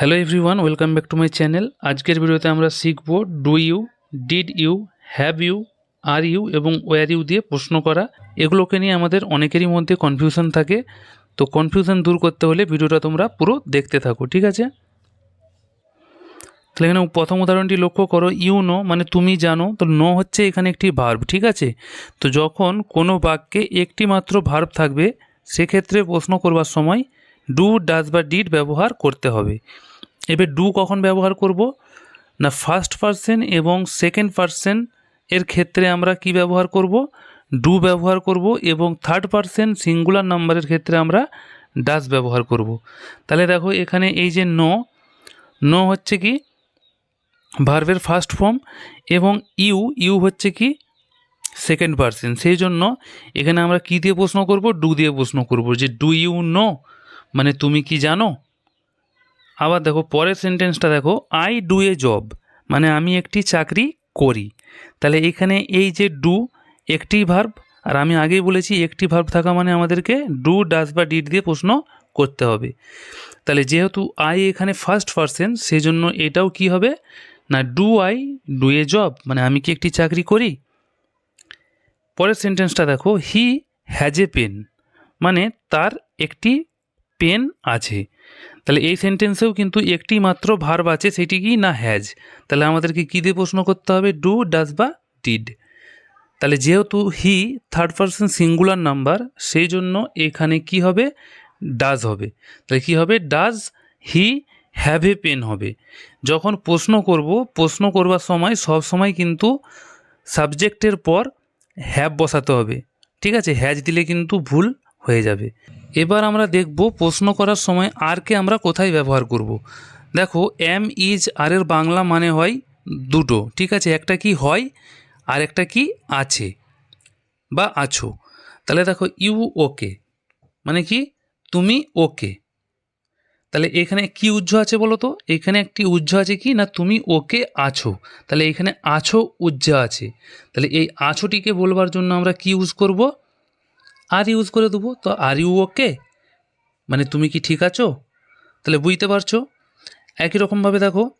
Hello everyone welcome back to my channel আজকের ভিডিওতে আমরা শিখব do you did you have you are you এবং ওয়ার ইউ দিয়ে প্রশ্ন করা। এগুলোকে নিয়ে আমাদের অনেকেরই মধ্যে কনফিউশন থাকে। তো কনফিউশন দূর করতে হলে ভিডিওটা তোমরা পুরো দেখতে থাকো, ঠিক আছে? তাহলে এখানে প্রথম উদাহরণটি লক্ষ্য করো ইউ নো মানে তুমি জানো, তো নো হচ্ছে এখানে একটি ভার্ব ঠিক আছে? তো যখন কোনো বাক্যে একটি মাত্র ভার্ব থাকবে, সেক্ষেত্রে প্রশ্ন করবার সময় ডু ডাজ বা ডিড ব্যবহার করতে হবে। এবার ডু কখন ব্যবহার করব? না ফার্স্ট পার্সন এবং সেকেন্ড পার্সন এর ক্ষেত্রে আমরা কি ব্যবহার করব? ডু ব্যবহার করব এবং থার্ড পার্সন সিঙ্গুলার নাম্বারের ক্ষেত্রে আমরা ডাস ব্যবহার করব। তাহলে দেখো এখানে এই যে নো নো হচ্ছে কি ভার্বের ফার্স্ট ফর্ম এবং ইউ ইউ হচ্ছে কি সেকেন্ড পার্সন সেই জন্য এখানে আমরা কি দিয়ে প্রশ্ন করব? ডু দিয়ে প্রশ্ন করব যে ডু ইউ নো মানে তুমি কি জানো? আবার দেখো, পরের সেন্টেন্সটা দেখো আই ডু এ জব মানে আমি একটি চাকরি করি। তাহলে এখানে এই যে ডু একটি ভার্ব আর আমি আগেই বলেছি একটি ভার্ব থাকা মানে আমাদেরকে ডু ডাস বা ডিড দিয়ে প্রশ্ন করতে হবে। তাহলে যেহেতু আই এখানে ফার্স্ট পার্সন সেই জন্য এটাও কি হবে? না do I do a job মানে আমি কি একটি চাকরি করি? পরের সেন্টেন্সটা দেখো হি হ্যাজ এ পেন মানে তার একটি পেন আছে। তাহলে এই সেন্টেন্সেও কিন্তু একটি মাত্র ভার্ব আছে সেটি কি না হ্যাজ তাহলে আমাদেরকে কী দিয়ে প্রশ্ন করতে হবে? ডু ডাজ বা ডিড তাহলে যেহেতু he third person singular number সেই জন্য এখানে কি হবে? ডাজ হবে। তাহলে কি হবে? Does he have a pen হবে। যখন প্রশ্ন করব, প্রশ্ন করবার সময় সব সময় কিন্তু সাবজেক্টের পর হ্যাভ বসাতে হবে। ঠিক আছে? হ্যাজ দিলে কিন্তু ভুল হয়ে যাবে। এবার আমরা দেখব প্রশ্ন করার সময় আরকে আমরা কোথায় ব্যবহার করব। দেখো এম ইজ আর এর বাংলা মানে হয় দুটো, ঠিক আছে? একটা কি হয়, আর একটা কি আছে, বা আছো। তাহলে দেখো ইউ ওকে মানে কি? তুমি ওকে তাহলে এখানে কি উজ্জ্ব আছে বলো তো? এখানে একটি উজ্জ্ব আছে কি, না তুমি ওকে আছো? তাহলে এখানে আছো উজ্জ্ব আছে। তাহলে এই আছোটিকে বলবার জন্য আমরা কি ইউজ করব? আর ইউজ করে দেবো। তো আর ইউ ওকে মানে তুমি কি ঠিক আছো? তাহলে বুঝতে পারছ? একই রকমভাবে দেখো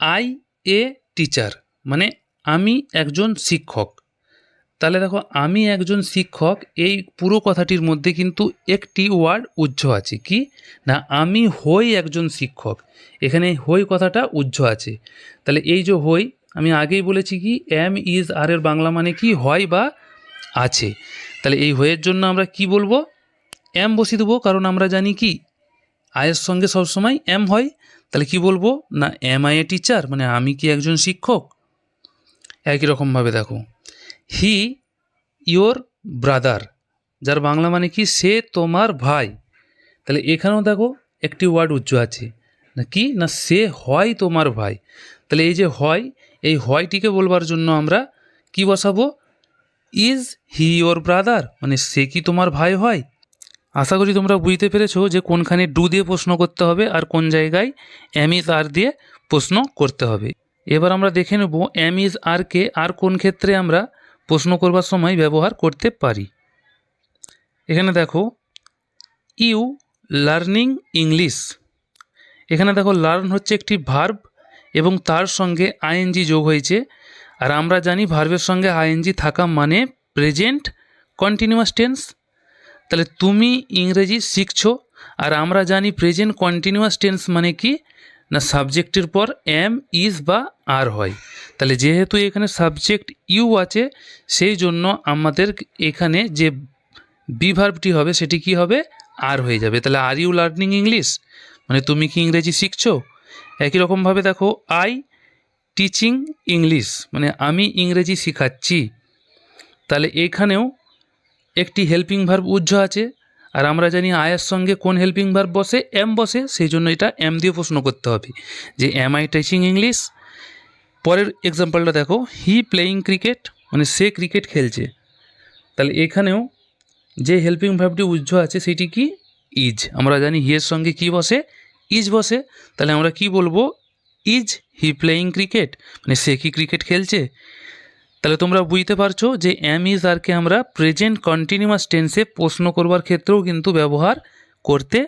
আই এ টিচার মানে আমি একজন শিক্ষক। তাহলে দেখো, আমি একজন শিক্ষক, এই পুরো কথাটির মধ্যে কিন্তু একটি ওয়ার্ড উজ্জ্ব আছে। কি? না, আমি হই একজন শিক্ষক। এখানে হই কথাটা উজ্জ্ব আছে। তাহলে এই যে হই, আমি আগেই বলেছি কি এম ইজ আর এর বাংলা মানে কি? হয় বা আছে। তাহলে এই হয়ের জন্য আমরা কি বলব? এম বসিয়ে দেবো, কারণ আমরা জানি কি? আয়ের সঙ্গে সবসময় এম হয়। তাহলে কি বলব? না এম আই এ টিচার মানে আমি কি একজন শিক্ষক? একই রকমভাবে দেখো। হি ইয়োর ব্রাদার যার বাংলা মানে কি? সে তোমার ভাই। তাহলে এখানেও দেখো একটি ওয়ার্ড উজ্জ্ব আছে। না কি? না, সে হয় তোমার ভাই। তাহলে এই যে হয়, এই হয়টিকে বলবার জন্য আমরা কি বসাবো? ইজ হি ইয়োর ব্রাদার মানে সে কি তোমার ভাই হয়? আশা করি তোমরা বুঝতে পেরেছ যে কোনখানে ডু দিয়ে প্রশ্ন করতে হবে আর কোন জায়গায় এম ইজ আর দিয়ে প্রশ্ন করতে হবে। এবার আমরা দেখে নেব এম ইজ আরকে আর কোন ক্ষেত্রে আমরা প্রশ্ন করবার সময় ব্যবহার করতে পারি। এখানে দেখো ইউ লার্নিং ইংলিশ এখানে দেখো লার্ন হচ্ছে একটি ভার্ব এবং তার সঙ্গে আইএনজি যোগ হয়েছে। আর আমরা জানি ভার্বের সঙ্গে আইএনজি থাকা মানে প্রেজেন্ট কন্টিনিউয়াস টেন্স। তাহলে তুমি ইংরেজি শিখছো, আর আমরা জানি প্রেজেন্ট কন্টিনিউয়াস টেন্স মানে কি? না, সাবজেক্টের পর এম, ইজ বা আর হয়। তাহলে যেহেতু এখানে সাবজেক্ট ইউ আছে, সেই জন্য আমাদের এখানে যে বিভার্বটি হবে, সেটি কি হবে? আর হয়ে যাবে। তাহলে আর ইউ লার্নিং ইংলিশ? মানে তুমি কি ইংরেজি শিখছো? একই রকমভাবে দেখো, আই টিচিং ইংলিশ মানে আমি ইংরেজি শেখাচ্ছি। তাহলে এখানেও একটি হেল্পিং ভার্ব উজ্জ্ব আছে। আর আমরা জানি আয়ের সঙ্গে কোন হেল্পিং ভার্ব বসে এম বসে, সেই জন্য এটা এম দিয়ে প্রশ্ন করতে হবে। যে এম আই টিচিং ইংলিশ পরের এক্সাম্পলটা দেখো। হি প্লেয়িং ক্রিকেট মানে সে ক্রিকেট খেলছে। তাহলে এখানেও যে হেল্পিং ভার্বটি উজ্জ্ব আছে, সেটি কি? ইজ আমরা জানি হিয়ের সঙ্গে কি বসে? ইজ বসে। তাহলে আমরা কি বলব? Is he playing cricket? মানে সে কি ক্রিকেট খেলছে? তাহলে তোমরা বুঝতে পারছ যে অ্যাম ইজ আরকে আমরা প্রেজেন্ট কন্টিনিউয়াস টেন্সে প্রশ্ন করবার ক্ষেত্রেও কিন্তু ব্যবহার করতে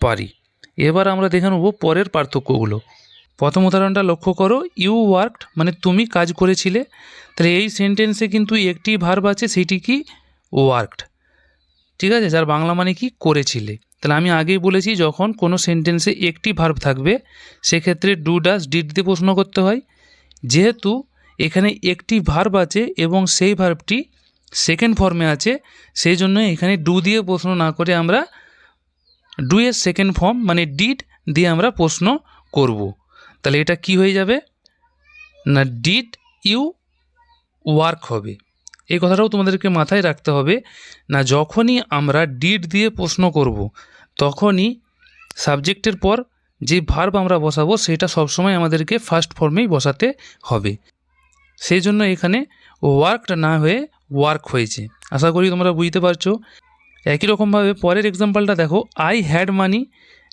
পারি। এবার আমরা দেখে নেব পরের পার্থক্যগুলো। প্রথম উদাহরণটা লক্ষ্য করো ইউ ওয়ার্কড মানে তুমি কাজ করেছিলে। তাহলে এই সেন্টেন্সে কিন্তু একটি ভার্ব আছে, সেটি কি? ওয়ার্কড ঠিক আছে, যার বাংলা মানে কি? করেছিলে তাহলে আমি আগেই বলেছি যখন কোনো সেন্টেন্সে একটি ভার্ব থাকবে, সেক্ষেত্রে ডু ডাস ডিড দিয়ে প্রশ্ন করতে হয়। যেহেতু এখানে একটি ভার্ব আছে এবং সেই ভার্বটি সেকেন্ড ফর্মে আছে, সেই জন্য এখানে ডু দিয়ে প্রশ্ন না করে আমরা ডু এর সেকেন্ড ফর্ম মানে ডিড দিয়ে আমরা প্রশ্ন করব। তাহলে এটা কি হয়ে যাবে? না ডিড ইউ ওয়ার্ক হবে। এই কথাটাও তোমাদেরকে মাথায় রাখতে হবে না যখনই আমরা ডিড দিয়ে প্রশ্ন করব, তখনই সাবজেক্টের পর যে ভার্ব আমরা বসাবো সেটা সবসময় আমাদেরকে ফার্স্ট ফর্মেই বসাতে হবে। সেই জন্য এখানে ওয়ার্কড না হয়ে ওয়ার্ক হয়েছে। আশা করি তোমরা বুঝতে পারছ। একই রকমভাবে পরের এক্সাম্পলটা দেখো আই হ্যাড মানি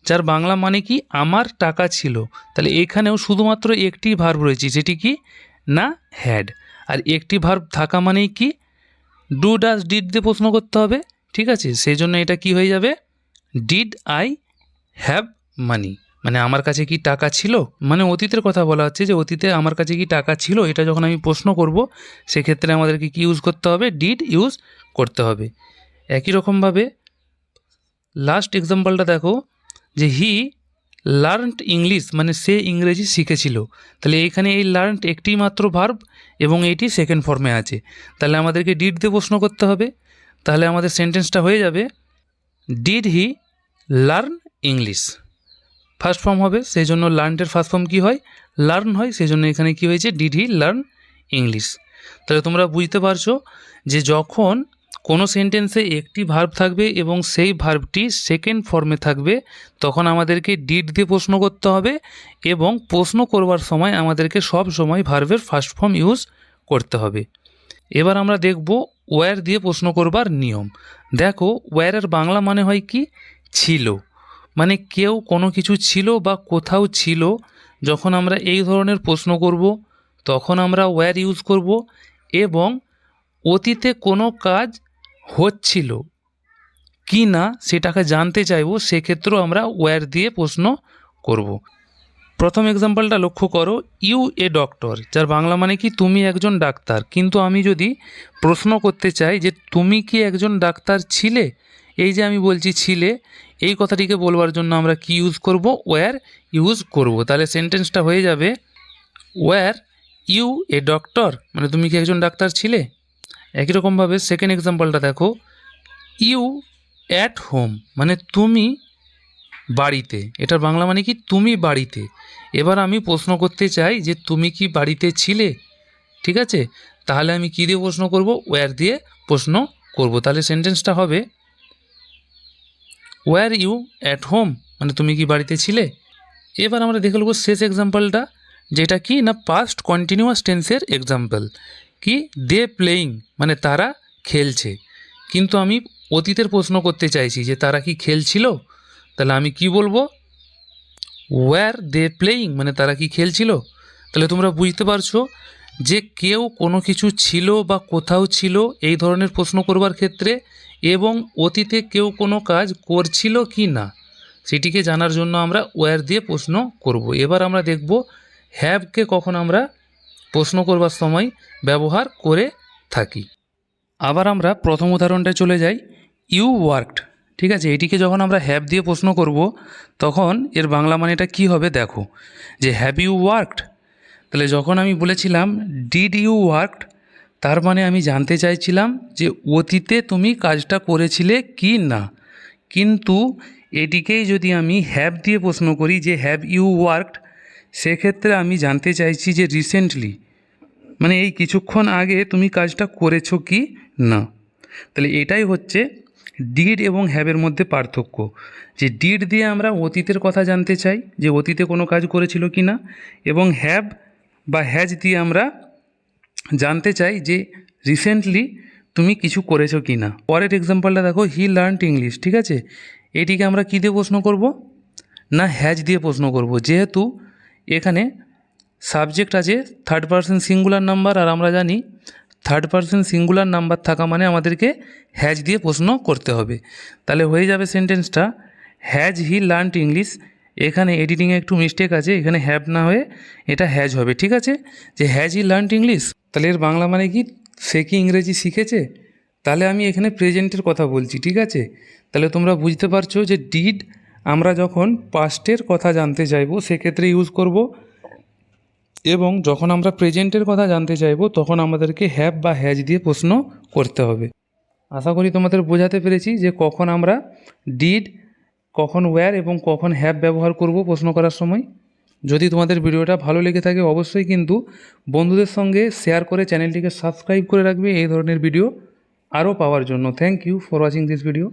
যার বাংলা মানে কি আমার টাকা ছিল। তাহলে এখানেও শুধুমাত্র একটি ভার্ব রয়েছে, যেটি কি? না হ্যাড আর একটি ভার্ব থাকা মানেই কি? ডু ডাস ডিড দিয়ে প্রশ্ন করতে হবে, ঠিক আছে? সেই জন্য এটা কি হয়ে যাবে? ডিড আই হ্যাভ মানি মানে আমার কাছে কি টাকা ছিল? মানে অতীতের কথা বলা হচ্ছে যে অতীতে আমার কাছে কি টাকা ছিল? এটা যখন আমি প্রশ্ন করব, সেক্ষেত্রে আমাদেরকে কি ইউজ করতে হবে? ডিড ইউজ করতে হবে। একই রকমভাবে লাস্ট এক্সাম্পলটা দেখো, যে হি লার্নড ইংলিশ মানে সে ইংরেজি শিখেছিল। তাহলে এইখানে এই লার্নড একটি মাত্র ভার্ব এবং এটি সেকেন্ড ফর্মে আছে। তাহলে আমাদেরকে ডিড দিয়ে প্রশ্ন করতে হবে। তাহলে আমাদের সেন্টেন্সটা হয়ে যাবে did he learn English first form হবে সেই জন্য লার্নটের ফার্স্ট ফর্ম কী হয়? লার্ন হয় সেই জন্য এখানে কী হয়েছে? ডিড হি লার্ন ইংলিশ তাহলে তোমরা বুঝতে পারছ যে যখন কোনো সেন্টেন্সে একটি ভার্ব থাকবে এবং সেই ভার্বটি সেকেন্ড ফর্মে থাকবে, তখন আমাদেরকে ডিড দিয়ে প্রশ্ন করতে হবে এবং প্রশ্ন করবার সময় আমাদেরকে সব সময় ভার্বের ফার্স্ট ফর্ম ইউজ করতে হবে। এবার আমরা দেখব ওয়্যার দিয়ে প্রশ্ন করবার নিয়ম। দেখো ওয়্যারের বাংলা মানে হয় কি? ছিল। মানে কেউ কোনো কিছু ছিল বা কোথাও ছিল, যখন আমরা এই ধরনের প্রশ্ন করব, তখন আমরা ওয়্যার ইউজ করব এবং অতীতে কোনো কাজ হচ্ছিল। কি না সেটাকে জানতে চাইব, সেক্ষেত্রেও আমরা ওয়্যার দিয়ে প্রশ্ন করব। প্রথম এক্সাম্পলটা লক্ষ্য করো ইউ এ ডক্টর যার বাংলা মানে কি, তুমি একজন ডাক্তার। কিন্তু আমি যদি প্রশ্ন করতে চাই যে, তুমি কি একজন ডাক্তার ছিলে? এই যে আমি বলছি ছিলে এই কথাটিকে বলবার জন্য আমরা কি ইউজ করব? ওয়্যার ইউজ করব। তাহলে সেন্টেন্সটা হয়ে যাবে ওয়্যার ইউ এ ডক্টর মানে তুমি কি একজন ডাক্তার ছিলে? একই রকমভাবে সেকেন্ড এক্সাম্পলটা দেখো। ইউ অ্যাট হোম মানে তুমি বাড়িতে, এটার বাংলা মানে কি তুমি বাড়িতে। এবার আমি প্রশ্ন করতে চাই যে তুমি কি বাড়িতে ছিলে? ঠিক আছে? তাহলে আমি কী দিয়ে প্রশ্ন করব? ওয়্যার দিয়ে প্রশ্ন করব। তাহলে সেন্টেন্সটা হবে ওয়্যার ইউ অ্যাট হোম মানে তুমি কি বাড়িতে ছিলে? এবার আমরা দেখে নেব শেষ এক্সাম্পলটা যেটা কি না পাস্ট কন্টিনিউয়াস টেন্সের এক্সাম্পল কি? দে প্লেয়িং মানে তারা খেলছে। কিন্তু আমি অতীতের প্রশ্ন করতে চাইছি যে তারা কি খেলছিল? তাহলে আমি কি বলব? ওয়্যার দে প্লেয়িং মানে তারা কি খেলছিল? তাহলে তোমরা বুঝতে পারছ যে কেউ কোনো কিছু ছিল বা কোথাও ছিল এই ধরনের প্রশ্ন করবার ক্ষেত্রে এবং অতীতে কেউ কোনো কাজ করছিল কি না, সেটিকে জানার জন্য আমরা ওয়্যার দিয়ে প্রশ্ন করব। এবার আমরা দেখব হ্যাভকে কখন আমরা প্রশ্ন করবার সময় ব্যবহার করে থাকি। আবার আমরা প্রথম উদাহরণটায় চলে যাই ইউ ওয়ার্কড ঠিক আছে, এটিকে যখন আমরা হ্যাভ দিয়ে প্রশ্ন করব, তখন এর বাংলা মানেটা কি হবে দেখো, যে হ্যাভ ইউ ওয়ার্কড তাহলে যখন আমি বলেছিলাম ডিড ইউ ওয়ার্কড তার মানে আমি জানতে চাইছিলাম যে অতীতে তুমি কাজটা করেছিলে কি না। কিন্তু এটিকেই যদি আমি হ্যাভ দিয়ে প্রশ্ন করি যে হ্যাভ ইউ ওয়ার্কড সেক্ষেত্রে আমি জানতে চাইছি যে রিসেন্টলি মানে এই কিছুক্ষণ আগে তুমি কাজটা করেছ কি না? তাহলে এটাই হচ্ছে ডিড এবং হ্যাবের মধ্যে পার্থক্য। যে ডিড দিয়ে আমরা অতীতের কথা জানতে চাই, যে অতীতে কোনো কাজ করেছিল কি না, এবং হ্যাব বা হ্যাজ দিয়ে আমরা জানতে চাই যে রিসেন্টলি তুমি কিছু করেছ কি না। পরের এক্সাম্পলটা দেখো হি লার্নড ইংলিশ ঠিক আছে? এটিকে আমরা কী দিয়ে প্রশ্ন করব? না হ্যাজ দিয়ে প্রশ্ন করব। যেহেতু এখানে সাবজেক্ট আছে থার্ড পার্সন সিঙ্গুলার নাম্বার আর আমরা জানি থার্ড পার্সন সিঙ্গুলার নাম্বার থাকা মানে আমাদেরকে হ্যাজ দিয়ে প্রশ্ন করতে হবে। তাহলে হয়ে যাবে সেন্টেন্সটা হ্যাজ হি লার্নড ইংলিশ এখানে এডিটিংয়ে একটু মিস্টেক আছে, এখানে হ্যাভ না হয়ে এটা হ্যাজ হবে, ঠিক আছে? যে হ্যাজ ই লার্নড ইংলিশ তাহলে এর বাংলা মানে কি? সে কি ইংরেজি শিখেছে? তাহলে আমি এখানে প্রেজেন্টের কথা বলছি, ঠিক আছে? তাহলে তোমরা বুঝতে পারছ যে ডিড আমরা যখন পাস্টের কথা জানতে চাইব, সেক্ষেত্রে ইউজ করব এবং যখন আমরা প্রেজেন্টের কথা জানতে চাইব, তখন আমাদেরকে হ্যাভ বা হ্যাজ দিয়ে প্রশ্ন করতে হবে। আশা করি তোমাদের বোঝাতে পেরেছি যে কখন আমরা ডিড কখন ওয়্যার এবং কখন হ্যাভ ব্যবহার করব প্রশ্ন করার সময়। যদি তোমাদের ভিডিওটা ভালো লেগে থাকে, অবশ্যই কিন্তু বন্ধুদের সঙ্গে শেয়ার করে চ্যানেলটিকে সাবস্ক্রাইব করে রাখবে। এই ধরনের ভিডিও আরও পাওয়ার জন্য। Thank you for watching this video